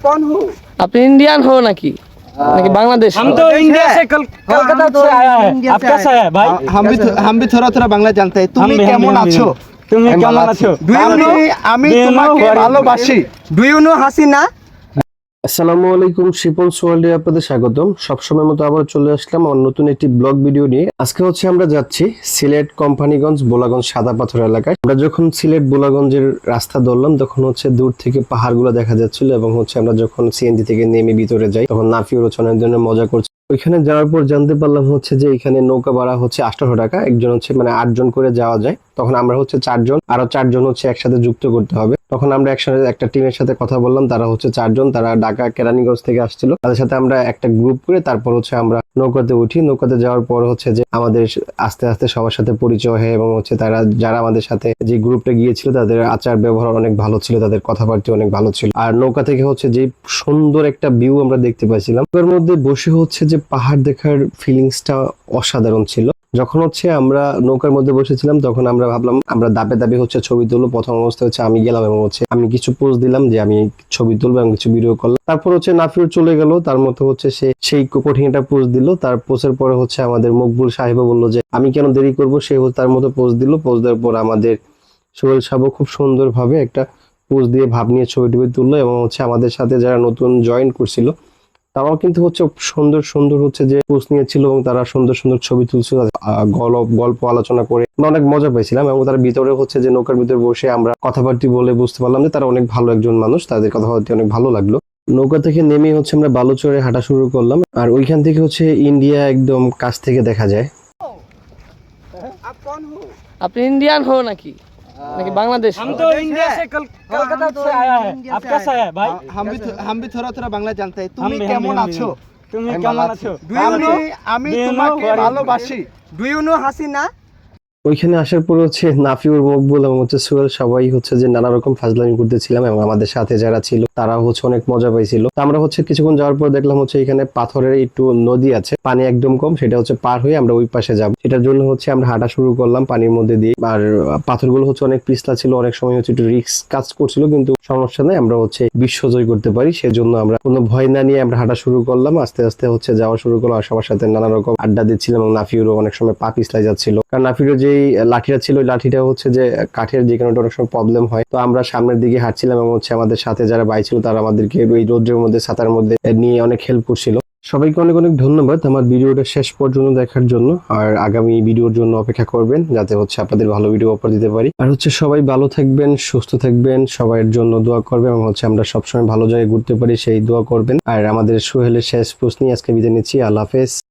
कौन हो আপনি ইন্ডিয়ান হো নাকি নাকি বাংলাদেশ हम तो इंडिया से कल कलकत्ता से आया है आप कैसा है भाई हम भी हम भी थोड़ा थोड़ा बांग्ला जानते हैं हम তুমি भी- हम কেমন भी- हम भी- আছো তুমি আমি কেমন ভালো আছো? Do you know আমি Do you know তোমাকে what is- ভালোবাসি ডু ইউ নো হাসিনা আসসালামু আলাইকুম শিপন সোয়াল্ডে আপনাদের স্বাগতম। সবসময় মতো আবার চলে আসলাম আমার নতুন একটি ব্লগ ভিডিও নিয়ে। আজকে হচ্ছে আমরা যাচ্ছি সিলেট কোম্পানিগঞ্জ বোলাগঞ্জ সাদা পাথর এলাকায়। আমরা যখন সিলেট বোলাগঞ্জের রাস্তা ধরলাম, তখন হচ্ছে দূর থেকে পাহাড়গুলো দেখা যাচ্ছিল এবং হচ্ছে আমরা যখন সিএনজি থেকে নেমে ভিতরে যাই, তখন নাফিউর অনেক ধরনের মজা করছে। ওইখানে যাওয়ার পর জানতে পারলাম হচ্ছে যে এখানে নৌকা ভাড়া হচ্ছে আঠারো টাকা। একজন হচ্ছে মানে আটজন করে যাওয়া যায়। তখন আমরা হচ্ছে চারজন, আরও চারজন হচ্ছে একসাথে যুক্ত করতে হবে। তখন আমরা একসাথে একটা টিমের সাথে কথা বললাম। তারা হচ্ছে চারজন। তারা ঢাকা কেরানীগঞ্জ থেকে আসছিল। তাদের সাথে আমরা একটা গ্রুপ করে তারপর হচ্ছে আমরা নৌকাতে উঠি। নৌকাতে যাওয়ার পর হচ্ছে যে আমাদের আস্তে আস্তে সবার সাথে পরিচয় হয় এবং হচ্ছে তারা যারা আমাদের সাথে যে গ্রুপটা গিয়েছিল, তাদের আচার ব্যবহার অনেক ভালো ছিল। তাদের কথাবার্তা অনেক ভালো ছিল। আর নৌকা থেকে হচ্ছে যে সুন্দর একটা ভিউ আমরা দেখতে পাইছিলাম। মধ্যে বসে হচ্ছে যে পাহাড় দেখার ফিলিংসটা অসাধারণ ছিল। যখন হচ্ছে আমরা নৌকার মধ্যে বসেছিলাম, তখন আমরা ভাবলাম, আমরা দাপে দাপে হচ্ছে ছবি তুলবো। প্রথম অবস্থা হচ্ছে আমি গেলাম এবং হচ্ছে আমি কিছু পোজ দিলাম যে আমি ছবি তুলবো এবং কিছু ভিডিও করলাম। তারপর হচ্ছে নাফির চলে গেল। তার মতো হচ্ছে সে সেই কঠিন একটা পোজ দিল। তার পোজের পরে হচ্ছে আমাদের মকবুল সাহেবও বলল যে, আমি কেন দেরি করব? সে তার মতো পোজ দিল। পোজ দেওয়ার পর আমাদের সোহেল সাহেবও খুব সুন্দরভাবে একটা পোজ দিয়ে ভাব নিয়ে ছবি টবি তুললো এবং হচ্ছে আমাদের সাথে যারা নতুন জয়েন করছিল তারাও কিন্তু হচ্ছে সুন্দর সুন্দর হচ্ছে যে পোস্ট নিয়েছিল এবং তারা সুন্দর সুন্দর ছবি তুলছিল গল্প গল্প আলোচনা করে। অনেক মজা পাইছিলাম এবং তার ভিতরে হচ্ছে যে নৌকার ভিতরে বসে আমরা কথাবার্তি বলে বুঝতে পারলাম যে তারা অনেক ভালো একজন মানুষ, তাদের কথাবার্তি অনেক ভালো লাগল। নৌকা থেকে নেমে হচ্ছে আমরা বালুচরে হাঁটা শুরু করলাম আর ওইখান থেকে হচ্ছে ইন্ডিয়া একদম কাছ থেকে দেখা যায়। আপনি ইন্ডিয়ান হো নাকি? নাকি বাংলাদেশ हम तो इंडिया से कल कलकत्ता से आया है आप कैसा है भाई हम भी हम भी थोड़ा थोड़ा বাংলা জানতে हैं हम তুমি भी- हम কেমন भी- हम भी- আছো তুমি আমি কেমন ভালো আছো ডু ইউ নো আমি Do you know তোমাকে what is- ভালোবাসি ডু ইউ নো হাসিনা ওইখানে আসার পর হচ্ছে নাফিউর, মকবুল এবং হচ্ছে সোহেল সবাই হচ্ছে যে নানা রকম ফাজলামি করতেছিলাম এবং আমাদের সাথে যারা ছিল তারা হচ্ছে অনেক মজা পাইছিল। আমরা হচ্ছে কিছুক্ষণ যাওয়ার পর দেখলাম হচ্ছে এখানে পাথরের একটু নদী আছে, পানি একদম কম, সেটা হচ্ছে পার হয়ে আমরা ওই পাশে যাব। এটার জন্য হচ্ছে আমরা হাঁটা শুরু করলাম পানির মধ্যে দিয়ে। আর পাথরগুলো হচ্ছে অনেক পিছলা ছিল, অনেক সময় হচ্ছে একটু রিস্ক কাজ করছিল, কিন্তু সমস্যা নেই, আমরা হচ্ছে বিশ্বজয় করতে পারি। সেজন্য আমরা কোনো ভয় না নিয়ে আমরা হাঁটা শুরু করলাম, আস্তে আস্তে হচ্ছে যাওয়া শুরু করলাম। সবার সাথে নানা রকম আড্ডা দিচ্ছিলাম এবং নাফিউরও অনেক সময় পা পিছলাই যাচ্ছিল। কারণ নাফিউরের যেই লাঠিটা ছিল, ওই লাঠিটা হচ্ছে যে কাঠের যে কোনো অনেক সময় প্রবলেম হয়। তো আমরা সামনের দিকে হাঁটছিলাম এবং হচ্ছে আমাদের সাথে যারা বাই ছিল, তারা আমাদেরকে ওই রোদ্রের মধ্যে ছাতার মধ্যে নিয়ে অনেক হেল্প করছিল। সবাইকে অনেক অনেক ধন্যবাদ আমার ভিডিওটা শেষ পর্যন্ত দেখার জন্য। আর আগামী ভিডিওর জন্য অপেক্ষা করবেন যাতে হচ্ছে আপনাদের ভালো ভিডিও অফার দিতে পারি। আর হচ্ছে সবাই ভালো থাকবেন, সুস্থ থাকবেন সবার জন্য দোয়া করবেন এবং হচ্ছে আমরা সবসময় ভালো জায়গায় ঘুরতে পারি, সেই দোয়া করবেন। আর আমাদের সোহেলের শেষ প্রশ্নই আজকে বিদায় নিচ্ছি। আল্লাহ হাফেজ।